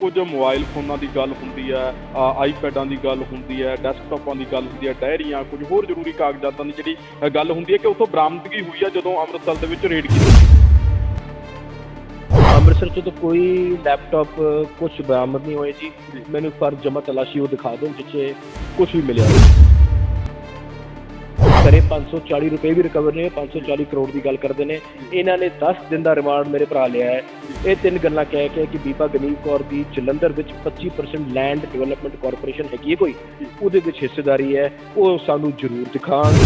ਕੁਝ ਮੋਬਾਈਲ ਫੋਨਾਂ ਦੀ ਗੱਲ ਹੁੰਦੀ ਹੈ ਆਈਪੈਡਾਂ ਦੀ ਗੱਲ ਹੁੰਦੀ ਹੈ ਡੈਸਕਟਾਪਾਂ ਦੀ ਗੱਲ ਹੁੰਦੀ ਹੈ ਡਾਇਰੀਆਂ ਕੁਝ ਹੋਰ ਜ਼ਰੂਰੀ ਕਾਗਜ਼ਾਤਾਂ ਦੀ ਜਿਹੜੀ ਗੱਲ ਹੁੰਦੀ ਹੈ ਕਿ ਉੱਥੋਂ ਬਰਾਮਦਗੀ ਹੋਈ ਹੈ ਜਦੋਂ ਅੰਮ੍ਰਿਤਸਰ ਦੇ ਵਿੱਚ ਰੇਡ ਕੀਤੀ ਅੰਮ੍ਰਿਤਸਰ ਤੋਂ ਤਾਂ ਕੋਈ ਲੈਪਟਾਪ ਕੁਝ ਬਰਾਮਦ ਨਹੀਂ ਹੋਏ ਜੀ। ਮੈਨੂੰ ਫਰ ਜਮਾ ਤਲਾਸ਼ੀ ਉਹ ਦਿਖਾ ਦਿਓ ਜਿੱਥੇ ਕੁਝ ਵੀ ਮਿਲਿਆ ਹੋਵੇ। ਕਰੇ। 540 ਰੁਪਏ ਵੀ ਰਿਕਵਰ ਨੇ 540 ਕਰੋੜ ਦੀ ਗੱਲ ਕਰਦੇ ਨੇ। ਇਹਨਾਂ ਨੇ 10 ਦਿਨ ਦਾ ਰਿਮਾਂਡ ਮੇਰੇ ਭਰਾ ਲਿਆ ਹੈ। ਇਹ ਤਿੰਨ ਗੱਲਾਂ ਕਹਿ ਕੇ ਕਿ ਬੀਬਾ ਗਨੀਵ ਕੌਰ ਦੀ ਜਲੰਧਰ ਵਿੱਚ 25% ਲੈਂਡ ਡਿਵੈਲਪਮੈਂਟ ਕਾਰਪੋਰੇਸ਼ਨ ਹੈਗੀ ਹੈ ਕੋਈ? ਉਹਦੇ ਵਿੱਚ ਹਿੱਸੇਦਾਰੀ ਹੈ। ਉਹ ਸਾਨੂੰ ਜ਼ਰੂਰ ਦਿਖਾਣ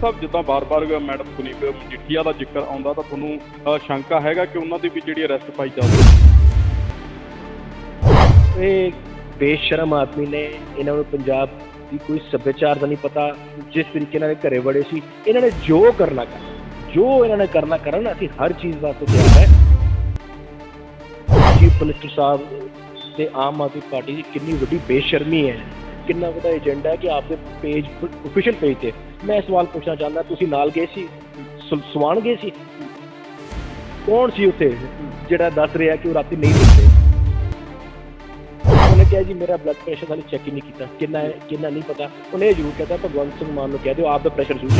ਸਭ ਜਿੱਦਾਂ ਬਾਰ-ਬਾਰ ਮੈਡਮ ਕੁਨੀਬ ਮਜੀਠੀਆ ਦਾ ਜ਼ਿਕਰ ਆਉਂਦਾ ਤਾਂ ਤੁਹਾਨੂੰ ਸ਼ੰਕਾ ਹੈਗਾ ਕਿ ਉਹਨਾਂ ਦੀ ਵੀ ਜਿਹੜੀ ਅਰੈਸਟ ਪਾਈ ਜਾਵੇ? ਇਹ ਬੇਸ਼ਰਮ ਆਦਮੀ ਨੇ ਇਹਨਾਂ ਨੂੰ ਪੰਜਾਬ ਦੀ ਕੋਈ ਸੱਭਿਆਚਾਰ ਦਾ ਨਹੀਂ ਪਤਾ, ਜਿਸ ਤਰੀਕੇ ਨਾਲ ਇਹ ਘਰੇ ਵੜੇ ਸੀ, ਇਹਨਾਂ ਨੇ ਜੋ ਕਰਨਾ ਕਰ, ਜੋ ਇਹਨਾਂ ਨੇ ਕਰਨਾ ਕਰਨ, ਅਸੀਂ ਹਰ ਚੀਜ਼ ਵਾਸਤੇ ਤਿਆਰ ਹੈ। ਚੀਫ ਮਿਨਿਸਟਰ ਸਾਹਿਬ ਤੇ ਆਮ ਆਦਮੀ ਪਾਰਟੀ ਦੀ ਕਿੰਨੀ ਵੱਡੀ ਬੇਸ਼ਰਮੀ ਹੈ, ਕਿੰਨਾ ਵੱਡਾ ਏਜੰਡਾ ਹੈ ਕਿ ਆਪਦੇ ਪੇਜ ਅਫੀਸ਼ੀਅਲ ਪੇਜ ਤੇ ਮੈਂ ਸਵਾਲ ਪੁੱਛਣਾ ਚਾਹੁੰਦਾ, ਤੁਸੀਂ ਨਾਲ ਗਏ ਸੀ, ਸੁ- ਗਏ ਸੀ? ਕੌਣ ਸੀ ਉੱਥੇ ਜਿਹੜਾ ਦੱਸ ਰਿਹਾ ਕਿ ਉਹ ਰਾਤੀ ਨਹੀਂ ਸੁੱਤੇ? ਉਹਨੇ ਕਿਹਾ ਜੀ ਮੇਰਾ ਬਲੱਡ ਪ੍ਰੈਸ਼ਰ ਹਾਲੇ ਚੈੱਕ ਹੀ ਨਹੀਂ ਕੀਤਾ। ਕਿੰਨਾ ਹੈ ਕਿੰਨਾ ਨਹੀਂ ਪਤਾ। ਉਹਨੇ ਇਹ ਜ਼ਰੂਰ ਕਹਤਾ ਭਗਵੰਤ ਸਿੰਘ ਮਾਨ ਨੂੰ ਕਹਿ ਦਿਓ ਆਪ ਦਾ ਪ੍ਰੈਸ਼ਰ ਜ਼ਰੂਰ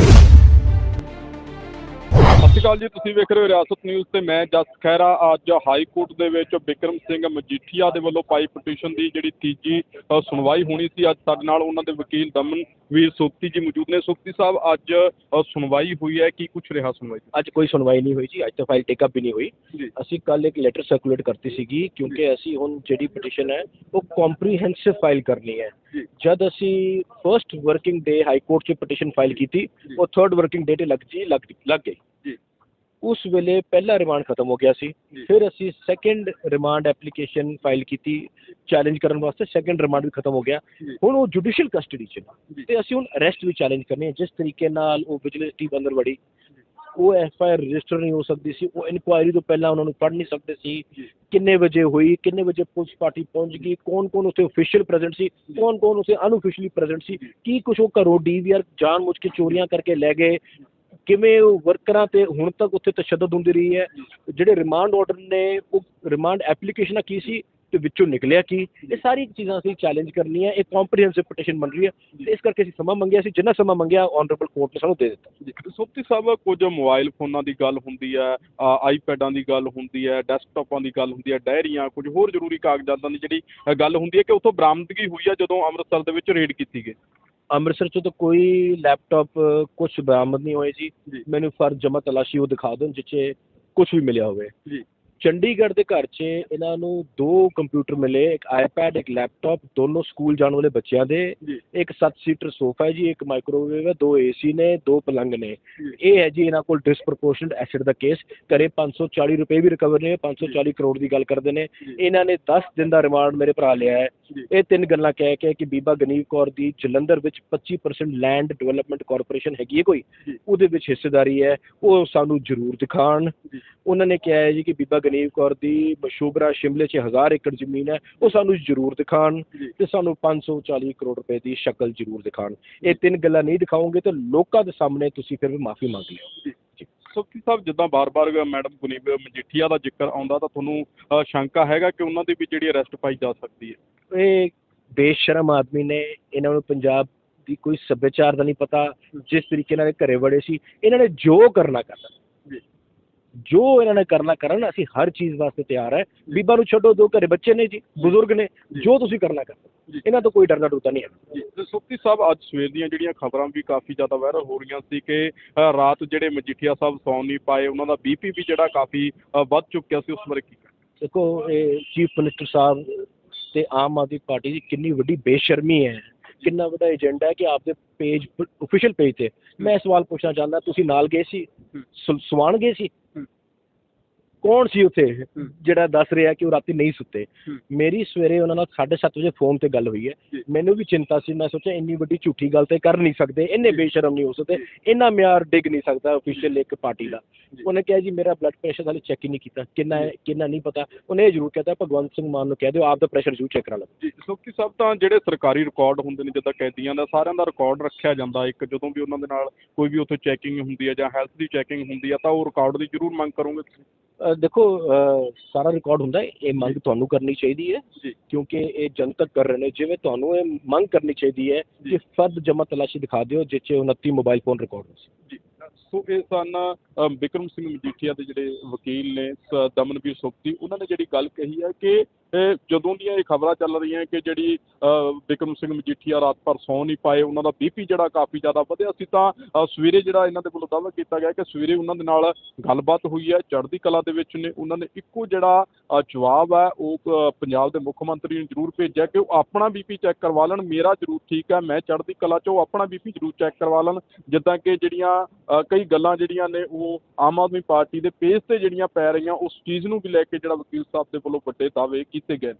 ਸਤਿ ਸ਼੍ਰੀ ਅਕਾਲ ਜੀ ਤੁਸੀਂ ਵੇਖ ਰਹੇ ਹੋ ਰਿਆਸਤ ਨਿਊਜ਼ ਤੇ ਮੈਂ ਜਸ ਖਹਿਰਾ। ਅੱਜ ਹਾਈ ਕੋਰਟ ਦੇ ਵਿੱਚ ਬਿਕਰਮ ਸਿੰਘ ਮਜੀਠੀਆ ਦੇ ਵੱਲੋਂ ਪਾਈ ਪਟੀਸ਼ਨ ਦੀ ਜਿਹੜੀ ਤੀਜੀ ਅ, ਸੁਣਵਾਈ ਹੋਣੀ ਸੀ ਅੱਜ ਸਾਡੇ ਨਾਲ ਉਹਨਾਂ ਦੇ ਵਕੀਲ ਦਮਨ ਦਮਨਵੀਰ ਸੋਪਤੀ ਜੀ ਮੌਜੂਦ ਨੇ। ਸੋਪਤੀ ਸਾਹਿਬ ਅੱਜ ਅ, ਸੁਣਵਾਈ ਹੋਈ ਹੈ ਕੀ ਕੁਝ ਰਿਹਾ ਸੁਣਵਾਈ? ਅੱਜ ਕੋਈ ਸੁਣਵਾਈ ਨਹੀਂ ਹੋਈ ਜੀ। ਅੱਜ ਤਾਂ ਫਾਈਲ ਟੇਕਅਪ ਵੀ ਨਹੀਂ ਹੋਈ। ਜੀ। ਅਸੀਂ ਕੱਲ ਇੱਕ ਲੈਟਰ ਸਰਕੂਲੇਟ ਕਰਤੀ ਸੀਗੀ ਕਿਉਂਕਿ ਅਸੀਂ ਹੁਣ ਜਿਹੜੀ ਪਟੀਸ਼ਨ ਹੈ ਉਹ ਕੰਪਰੀਹੈਂਸਿਵ ਫਾਈਲ ਕਰਨੀ ਹੈ। ਜੀ। ਜਦ ਅਸੀਂ first working day high court 'ਚ ਪਟੀਸ਼ਨ ਫਾਈਲ ਕੀਤੀ। ਉਹ ਥਰਡ ਵਰਕਿੰਗ ਡੇ ਤੇ ਲੱਗ ਜੀ ਲੱਗ ਲੱਗ ਗਈ। ਜੀ। ਉਸ ਵੇਲੇ ਪਹਿਲਾ ਰਿਮਾਂਡ ਖਤਮ ਹੋ ਗਿਆ ਸੀ। ਫਿਰ ਅਸੀਂ ਸੈਕੰਡ ਰਿਮਾਂਡ ਐਪਲੀਕੇਸ਼ਨ ਫਾਈਲ ਕੀਤੀ ਚੈਲੰਜ ਕਰਨ ਵਾਸਤੇ। ਸੈਕੰਡ ਰਿਮਾਂਡ ਵੀ ਖਤਮ ਹੋ ਗਿਆ। ਹੁਣ ਉਹ ਜੁਡੀਸ਼ੀਅਲ ਕਸਟਡੀ 'ਚ ਤੇ ਅਸੀਂ ਹੁਣ ਅਰੈਸਟ ਵੀ ਚੈਲੰਜ ਕਰਨੀ ਹੈ। ਜਿਸ ਤਰੀਕੇ ਨਾਲ ਉਹ ਵਿਜੀਲੈਂਸ ਟੀਮ ਅੰਦਰ ਵੜੀ ਉਹ ਐਫ ਆਈ ਆਰ ਰਜਿਸਟਰ ਨਹੀਂ ਹੋ ਸਕਦੀ ਸੀ। ਉਹ ਇਨਕੁਆਇਰੀ ਤੋਂ ਪਹਿਲਾਂ ਉਹਨਾਂ ਨੂੰ ਪੜ੍ਹ ਨਹੀਂ ਸਕਦੇ ਸੀ। ਕਿੰਨੇ ਵਜੇ ਹੋਈ ਕਿੰਨੇ ਵਜੇ ਪੁਲਿਸ ਪਾਰਟੀ ਪਹੁੰਚ ਗਈ ਕੌਣ ਕੌਣ ਉੱਥੇ ਅਫੀਸ਼ੀਅਲ ਪ੍ਰੈਜ਼ੈਂਟ ਸੀ ਕੌਣ ਕੌਣ ਉੱਥੇ ਅਨਅਫੀਸ਼ੀਅਲੀ ਪ੍ਰੈਜ਼ੈਂਟ ਸੀ ਕੀ ਕੁਛ ਉਹ ਘਰੋਂ ਡੀਵੀਆਰ ਜਾਣ ਮੁੱਝ ਕੇ ਚੋਰੀਆਂ ਕਰਕੇ ਲੈ ਗਏ। ਕਿਵੇਂ ਉਹ ਵਰਕਰਾਂ ਤੇ ਹੁਣ ਤੱਕ ਉੱਥੇ ਤਸ਼ੱਦਦ ਹੁੰਦੀ ਰਹੀ ਹੈ? ਜਿਹੜੇ ਰਿਮਾਂਡ ਆਰਡਰ ਨੇ, ਉਹ ਰਿਮਾਂਡ ਐਪਲੀਕੇਸ਼ਨਾਂ ਕੀ ਸੀ ਤੇ ਵਿੱਚੋਂ ਨਿਕਲਿਆ ਕੀ? ਇਹ ਸਾਰੀ ਚੀਜ਼ਾਂ ਅਸੀਂ ਚੈਲੰਜ ਕਰਨੀਆਂ, ਇਹ ਕੰਪਰੀਹੈਂਸਿਵ ਪਟੀਸ਼ਨ ਬਣ ਰਹੀ ਹੈ ਤੇ ਇਸ ਕਰਕੇ ਅਸੀਂ ਸਮਾਂ ਮੰਗਿਆ ਸੀ, ਜਿੰਨਾ ਸਮਾਂ ਮੰਗਿਆ ਆਨਰੇਬਲ ਕੋਰਟ ਨੇ ਸਾਨੂੰ ਦੇ ਦਿੱਤਾ। ਜੀ ਸੋਪਤੀ ਸਾਹਿਬ, ਕੁਝ ਮੋਬਾਈਲ ਫੋਨਾਂ ਦੀ ਗੱਲ ਹੁੰਦੀ ਹੈ ਆਈਪੈਡਾਂ ਦੀ ਗੱਲ ਹੁੰਦੀ ਹੈ ਡੈਸਕਟਾਪਾਂ ਦੀ ਗੱਲ ਹੁੰਦੀ ਹੈ ਡਾਇਰੀਆਂ ਕੁਝ ਹੋਰ ਜ਼ਰੂਰੀ ਕਾਗਜ਼ਾਤਾਂ ਦੀ ਜਿਹੜੀ ਗੱਲ ਹੁੰਦੀ ਹੈ ਕਿ ਉੱਥੋਂ ਬਰਾਮਦਗੀ ਹੋਈ ਹੈ ਜਦੋਂ ਅੰਮ੍ਰਿਤਸਰ ਦੇ ਵਿੱਚ ਰੇਡ ਕੀਤੀ ਗਈ। ਅੰਮ੍ਰਿਤਸਰ ਤੋਂ ਤਾਂ ਕੋਈ ਲੈਪਟਾਪ ਕੁਝ ਬਰਾਮਦ ਨਹੀਂ ਹੋਏ ਜੀ। ਮੈਨੂੰ ਫਰ ਜਮਾ ਤਲਾਸ਼ੀ ਉਹ ਦਿਖਾ ਦਿਓ ਜਿੱਥੇ ਕੁਝ ਵੀ ਮਿਲਿਆ ਹੋਵੇ। ਜੀ। ਚੰਡੀਗੜ੍ਹ ਦੇ ਘਰ 'ਚ ਇਹਨਾਂ ਨੂੰ ਦੋ ਕੰਪਿਊਟਰ ਮਿਲੇ ਇੱਕ ਆਈਪੈਡ ਇੱਕ ਲੈਪਟਾਪ ਦੋਨੋਂ ਸਕੂਲ ਜਾਣ ਵਾਲੇ ਬੱਚਿਆਂ ਦੇ। ਇੱਕ 7 ਸੀਟਰ ਸੋਫਾ ਹੈ ਜੀ ਇੱਕ ਮਾਈਕ੍ਰੋਵੇਵ ਹੈ ਦੋ ਏਸੀ ਨੇ ਦੋ ਪਲੰਗ ਨੇ। ਇਹ ਹੈ ਜੀ ਇਹਨਾਂ ਕੋਲ ਡਿਸਪ੍ਰੋਪੋਰਸ਼ਨਟ ਐਸਿਡ ਦਾ ਕੇਸ ਕਰੇ 540 ਰੁਪਏ ਵੀ ਰਿਕਵਰ ਨੇ 540 ਕਰੋੜ ਦੀ ਗੱਲ ਕਰਦੇ ਨੇ। ਇਹਨਾਂ ਨੇ 10 ਦਿਨ ਦਾ ਰਿਮਾਂਡ ਮੇਰੇ ਭਰਾ ਲਿਆ ਹੈ। ਇਹ ਤਿੰਨ ਗੱਲਾਂ ਕਹਿ ਕੇ ਕਿ ਬੀਬਾ ਗਨੀਵ ਕੌਰ ਦੀ ਜਲੰਧਰ ਵਿੱਚ 25% ਲੈਂਡ ਡਿਵੈਲਪਮੈਂਟ ਕਾਰਪੋਰੇਸ਼ਨ ਹੈਗੀ ਹੈ ਕੋਈ। ਉਹਦੇ ਵਿੱਚ ਹਿੱਸੇਦਾਰੀ ਹੈ। ਉਹ ਸਾਨੂੰ ਜ਼ਰੂਰ ਦਿਖਾਣ ਉਹਨਾਂ ਨੇ ਕਿਹਾ ਹੈ ਜੀ ਕਿ ਬੀਬਾ ਗਨੀਵ ਕੌਰ ਦੀ ਮਸ਼ੂਬਰਾ ਸ਼ਿਮਲੇ 'ਚ ਹਜ਼ਾਰ ਏਕੜ ਜ਼ਮੀਨ ਹੈ ਉਹ ਸਾਨੂੰ ਜ਼ਰੂਰ ਦਿਖਾਣ ਤੇ ਸਾਨੂੰ 540 ਕਰੋੜ ਰੁਪਏ ਦੀ ਸ਼ਕਲ ਜ਼ਰੂਰ ਦਿਖਾਣ ਇਹ ਤਿੰਨ ਗੱਲਾਂ ਨਹੀਂ ਦਿਖਾਓਗੇ ਤਾਂ ਲੋਕਾਂ ਦੇ ਸਾਹਮਣੇ ਤੁਸੀਂ ਫਿਰ ਵੀ ਮਾਫੀ ਮੰਗ ਲਿਓ। ਸੋਪਤੀ ਸਾਹਿਬ ਜਿੱਦਾਂ ਬਾਰ-ਬਾਰ ਮੈਡਮ ਕੁਨੀਬ ਮਜੀਠੀਆ ਦਾ ਜ਼ਿਕਰ ਆਉਂਦਾ ਤਾਂ ਤੁਹਾਨੂੰ ਸ਼ੰਕਾ ਹੈਗਾ ਕਿ ਉਹਨਾਂ ਦੀ ਵੀ ਜਿਹੜੀ ਅਰੈਸਟ ਪਾਈ ਜਾ ਸਕਦੀ ਹੈ? ਇਹ ਬੇਸ਼ਰਮ ਆਦਮੀ ਨੇ ਇਹਨਾਂ ਨੂੰ ਪੰਜਾਬ ਦੀ ਕੋਈ ਸੱਭਿਆਚਾਰ ਦਾ ਨਹੀਂ ਪਤਾ ਜਿਸ ਤਰੀਕੇ ਨਾਲ ਇਹ ਘਰੇ ਵੜੇ ਸੀ ਇਹਨਾਂ ਨੇ ਜੋ ਕਰਨਾ ਕਰਨਾ। ਜੀ ਇਹਨਾਂ ਨੇ ਕਰਨਾ ਕਰਨ ਅਸੀਂ ਹਰ ਚੀਜ਼ ਵਾਸਤੇ ਤਿਆਰ ਹੈ। ਬੀਬਾ ਨੂੰ ਛੱਡੋ ਦੋ ਘਰੇ ਬੱਚੇ ਨੇ ਜੀ ਬਜ਼ੁਰਗ ਨੇ ਜੀ। ਤੁਸੀਂ ਕਰਨਾ। ਕਰੋ ਇਹਨਾਂ ਤੋਂ ਕੋਈ ਡਰਨਾ ਡਰਦਾ ਨਹੀਂ ਹੈ। ਜੀ। ਸੁਖਤੀ ਸਾਹਿਬ ਅੱਜ ਸਵੇਰ ਦੀਆਂ ਜਿਹੜੀਆਂ ਖਬਰਾਂ ਵੀ ਕਾਫੀ ਜ਼ਿਆਦਾ ਵਾਇਰਲ ਹੋ ਰਹੀਆਂ ਸੀ ਕਿ ਰਾਤ ਜਿਹੜੇ ਮਜੀਠੀਆ ਸਾਹਿਬ ਸੌਂ ਨਹੀਂ ਪਾਏ ਉਹਨਾਂ ਦਾ ਬੀਪੀ ਵੀ ਜਿਹੜਾ ਕਾਫੀ ਵੱਧ ਚੁੱਕਿਆ ਸੀ ਉਸ ਬਾਰੇ ਕੀ? ਦੇਖੋ ਇਹ ਚੀਫ ਮਿਨਿਸਟਰ ਸਾਹਿਬ ਤੇ ਆਮ ਆਦਮੀ ਪਾਰਟੀ ਦੀ ਕਿੰਨੀ ਵੱਡੀ ਬੇਸ਼ਰਮੀ ਹੈ। ਕਿੰਨਾ ਵੱਡਾ ਏਜੰਡਾ ਹੈ ਕਿ ਆਪਦੇ ਪੇਜ ਅਫੀਸ਼ੀਅਲ ਪੇਜ ਤੇ। ਮੈਂ ਸਵਾਲ ਪੁੱਛਣਾ ਚਾਹੁੰਦਾ ਤੁਸੀਂ ਨਾਲ ਗਏ ਸੀ? ਸਵਾਣ ਗਏ ਸੀ। ਕੌਣ ਸੀ ਉੱਥੇ। ਜਿਹੜਾ ਦੱਸ ਰਿਹਾ ਕਿ ਉਹ ਰਾਤੀ ਨਹੀਂ ਸੁੱਤੇ। ਮੇਰੀ ਸਵੇਰੇ ਉਹਨਾਂ ਨਾਲ 7:30 ਵਜੇ ਫੋਨ ਤੇ ਗੱਲ ਹੋਈ ਹੈ। ਮੈਨੂੰ ਵੀ ਚਿੰਤਾ ਸੀ ਮੈਂ ਸੋਚਿਆ ਇੰਨੀ ਵੱਡੀ ਝੂਠੀ ਗੱਲ ਤੇ ਕਰ ਨਹੀਂ ਸਕਦੇ ਇੰਨੇ ਬੇਸ਼ਰਮ ਨਹੀਂ ਹੋ ਸਕਦੇ ਇੰਨਾ ਮਿਆਰ ਡਿੱਗ ਨਹੀਂ ਸਕਦਾ ਅਫੀਸ਼ੀਅਲ ਇੱਕ ਪਾਰਟੀ ਦਾ। ਉਹਨੇ ਕਿਹਾ ਜੀ ਮੇਰਾ ਬਲੱਡ ਪ੍ਰੈਸ਼ਰ ਹਾਲੇ ਚੈੱਕ ਹੀ ਨਹੀਂ ਕੀਤਾ ਕਿੰਨਾ ਹੈ ਕਿੰਨਾ ਨਹੀਂ ਪਤਾ। ਉਹਨੇ ਇਹ ਜ਼ਰੂਰ ਕਹਤਾ ਭਗਵੰਤ ਸਿੰਘ ਮਾਨ ਨੂੰ ਕਹਿ ਦਿਓ ਆਪ ਦਾ ਪ੍ਰੈਸ਼ਰ ਜ਼ਰੂਰ ਚੈੱਕ ਕਰਾ ਲਓ। ਜੀ ਸੁਖਤੀ ਸਾਹਿਬ ਤਾਂ ਜਿਹੜੇ ਸਰਕਾਰੀ ਰਿਕਾਰਡ ਹੁੰਦੇ ਨੇ ਜਿੱਦਾਂ ਕੈਦੀਆਂ ਦਾ ਸਾਰਿਆਂ ਦਾ ਰਿਕਾਰਡ ਰੱਖਿਆ ਜਾਂਦਾ ਇੱਕ ਜਦੋਂ ਵੀ ਉਹਨਾਂ ਦੇ ਨਾਲ ਕੋਈ ਵੀ ਉੱਥੇ ਚੈਕਿੰਗ ਹੁੰਦੀ ਹੈ ਜਾਂ ਹੈਲਥ ਦੀ ਚੈਕਿੰਗ ਹੁੰਦੀ ਹੈ ਤਾਂ ਉਹ ਰਿਕਾਰਡ ਦੀ ਜ਼ਰੂਰ ਮੰਗ ਕਰੋਗੇ ਤੁਸੀਂ। ਦੇਖੋ ਸਾਰਾ ਰਿਕਾਰਡ ਹੁੰਦਾ ਹੈ ਇਹ ਮੰਗ ਤੁਹਾਨੂੰ ਕਰਨੀ ਚਾਹੀਦੀ ਹੈ ਕਿਉਂਕਿ ਇਹ ਜਨਤਕ ਕਰ ਰਹੇ ਨੇ ਜਿਵੇਂ ਤੁਹਾਨੂੰ ਇਹ ਮੰਗ ਕਰਨੀ ਚਾਹੀਦੀ ਹੈ ਕਿ ਫਰਦ ਜਮ੍ਹਾਂ ਤਲਾਸ਼ੀ ਦਿਖਾ ਦਿਓ ਜਿਸ 'ਚ 29 ਮੋਬਾਈਲ ਫੋਨ ਰਿਕਾਰਡ ਹੋ ਸੀ ਜੀ। ਸੋ ਇਹ ਸਨ ਬਿਕਰਮ ਸਿੰਘ ਮਜੀਠੀਆ ਦੇ ਜਿਹੜੇ ਵਕੀਲ ਨੇ ਦਮਨਵੀਰ ਸੁਖਤੀ ਉਹਨਾਂ ਨੇ ਜਿਹੜੀ ਗੱਲ ਕਹੀ ਹੈ ਕਿ ਇਹ ਜਦੋਂ ਦੀਆਂ ਇਹ ਖਬਰਾਂ ਚੱਲ ਰਹੀਆਂ ਕਿ ਜਿਹੜੀ ਅ, ਬਿਕਰਮ ਸਿੰਘ ਮਜੀਠੀਆ ਰਾਤ ਭਰ ਸੌਂ ਨਹੀਂ ਪਾਏ ਉਹਨਾਂ ਦਾ ਬੀਪੀ ਜਿਹੜਾ ਕਾਫੀ ਜ਼ਿਆਦਾ ਵਧਿਆ ਸੀ ਤਾਂ ਸਵੇਰੇ ਜਿਹੜਾ ਇਹਨਾਂ ਦੇ ਵੱਲੋਂ ਦਾਅਵਾ ਕੀਤਾ ਗਿਆ ਕਿ ਸਵੇਰੇ ਉਹਨਾਂ ਦੇ ਨਾਲ ਗੱਲਬਾਤ ਹੋਈ ਹੈ ਚੜ੍ਹਦੀ ਕਲਾ ਦੇ ਵਿੱਚ ਨੇ ਉਹਨਾਂ ਨੇ ਇੱਕੋ ਜਿਹੜਾ ਜਵਾਬ ਹੈ ਉਹ ਪੰਜਾਬ ਦੇ ਮੁੱਖ ਮੰਤਰੀ ਨੂੰ ਜ਼ਰੂਰ ਭੇਜਿਆ ਕਿ ਉਹ ਆਪਣਾ ਬੀਪੀ ਚੈੱਕ ਕਰਵਾ ਲੈਣ ਮੇਰਾ ਜ਼ਰੂਰ ਠੀਕ ਹੈ ਮੈਂ ਚੜ੍ਹਦੀ ਕਲਾ 'ਚ ਉਹ ਆਪਣਾ ਬੀਪੀ ਜ਼ਰੂਰ ਚੈੱਕ ਕਰਵਾ ਲੈਣ ਜਿੱਦਾਂ ਕਿ ਜਿਹੜੀਆਂ ਕਈ ਗੱਲਾਂ ਜਿਹੜੀਆਂ ਨੇ ਉਹ ਆਮ ਆਦਮੀ ਪਾਰਟੀ ਦੇ ਪੇਜ ਤੇ ਜਿਹੜੀਆਂ ਪੈ ਰਹੀਆਂ ਉਸ ਚੀਜ਼ ਨੂੰ ਵੀ ਲੈ ਕੇ ਜਿਹੜਾ ਵਕੀਲ ਸਾਹਿਬ ਦੇ ਵੱਲੋਂ ਵੱਡੇ ਦਾਅਵੇ ਕੀਤੇ ਗਏ ਨੇ